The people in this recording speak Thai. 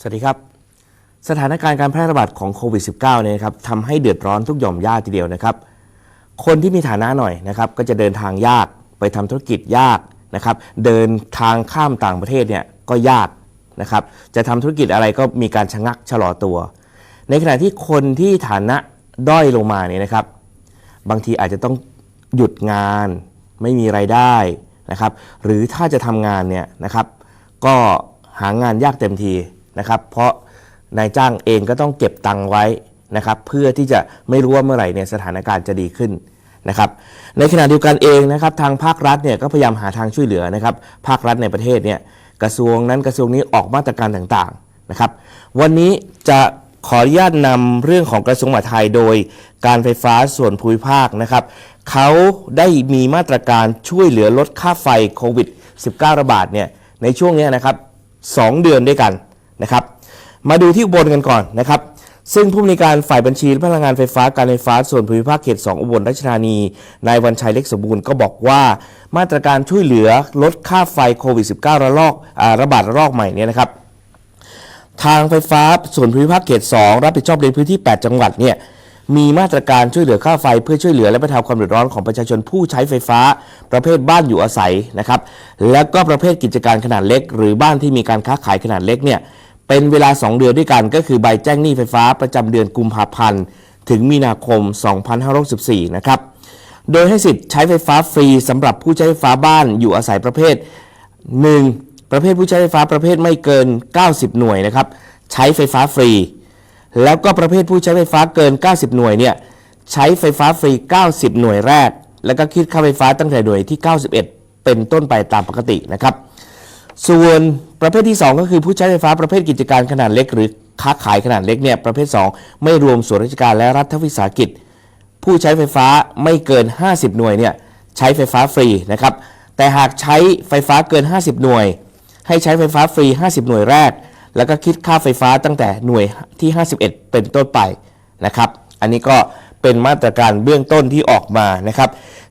สวัสดีครับ สถานการณ์การแพร่ระบาดของโควิด -19 เนี่ยครับทำให้เดือดร้อนทุกหย่อมย่าทีเดียวนะครับ คนที่มีฐานะหน่อยนะครับ ก็จะเดินทางยากไปทำธุรกิจยากนะครับ เดินทางข้ามต่างประเทศเนี่ยก็ยากนะครับ จะทำธุรกิจอะไรก็มีการชะงักชะลอตัว ในขณะที่คนที่ฐานะด้อยลงมาเนี่ยนะครับ บางทีอาจจะต้องหยุดงาน ไม่มีไรายได้นะครับ หรือถ้าจะทำงานเนี่ยนะครับ ก็หางานยากเต็มที นะครับ เพราะนายจ้างเองก็ต้องเก็บตังค์ไว้นะครับเพื่อที่จะไม่รู้ว่าเมื่อไหร่เนี่ยสถานการณ์จะดีขึ้นนะครับในขณะเดียวกันเองนะครับทางภาครัฐเนี่ยก็พยายามหาทางช่วยเหลือนะครับภาครัฐในประเทศเนี่ยกระทรวงนั้นกระทรวงนี้ออกมาตรการต่างๆนะครับวันนี้จะขออนุญาตนำเรื่องของกระทรวงมหาดไทยโดยการไฟฟ้าส่วนภูมิภาคนะครับเขาได้มีมาตรการช่วยเหลือลดค่าไฟโควิด -19 ระบาดเนี่ยในช่วงนี้นะครับ 2 เดือนด้วยกัน นะครับ มาดูที่อุบลกันก่อนนะครับ ซึ่งผู้มีการฝ่ายบัญชีพลังงานไฟฟ้าการไฟฟ้าส่วนภูมิภาคเขต 2 อุบลราชธานี นายวันชัยเล็กสมบูรณ์ก็บอกว่า มาตรการช่วยเหลือลดค่าไฟโควิด -19 ระลอกอาระบาดระลอกใหม่เนี่ยนะครับ ทางไฟฟ้าส่วนภูมิภาคเขต 2 รับผิดชอบในพื้นที่ 8 จังหวัดเนี่ยมีมาตรการช่วยเหลือค่าไฟเพื่อช่วยเหลือและบรรเทาความเดือดร้อนของประชาชนผู้ใช้ไฟฟ้า ประเภทบ้านอยู่อาศัยนะครับ แล้วก็ประเภทกิจการขนาดเล็ก หรือบ้านที่มีการค้าขายขนาดเล็กเนี่ย เป็นเวลา 2 เดือนด้วยกันก็คือใบแจ้งหนี้ไฟฟ้าประจำเดือนกุมภาพันธ์ ถึงมีนาคม 2564 นะครับ โดยให้สิทธิ์ใช้ไฟฟ้าฟรีสำหรับผู้ใช้ไฟฟ้าบ้านอยู่อาศัยประเภท 1. ประเภทผู้ใช้ไฟฟ้าประเภทไม่เกิน 90 หน่วยนะครับใช้ไฟฟ้าฟรี แล้วก็ประเภทผู้ใช้ไฟฟ้าเกิน 90 หน่วยเนี่ยใช้ไฟฟ้าฟรี 90 หน่วยแรก แล้วก็คิดค่าไฟฟ้าตั้งแต่หน่วยที่ 91 เป็นต้นไปตามปกตินะครับ ส่วนประเภทที่ 2 ก็คือผู้ใช้ไฟฟ้าประเภทกิจการขนาดเล็ก หรือค้าขายขนาดเล็กเนี่ยประเภท 2 ไม่รวมส่วนราชการและรัฐวิสาหกิจ ผู้ใช้ไฟฟ้าไม่เกิน 50 หน่วยเนี่ยใช้ไฟฟ้าฟรีนะครับแต่หากใช้ไฟฟ้าเกิน 50 หน่วย ให้ใช้ไฟฟ้าฟรี 50 หน่วยแรก แล้วก็คิดค่าไฟฟ้าตั้งแต่หน่วยที่ 51 เป็นต้นไปนะครับ อันนี้ก็เป็นมาตรการเบื้องต้นที่ออกมานะครับ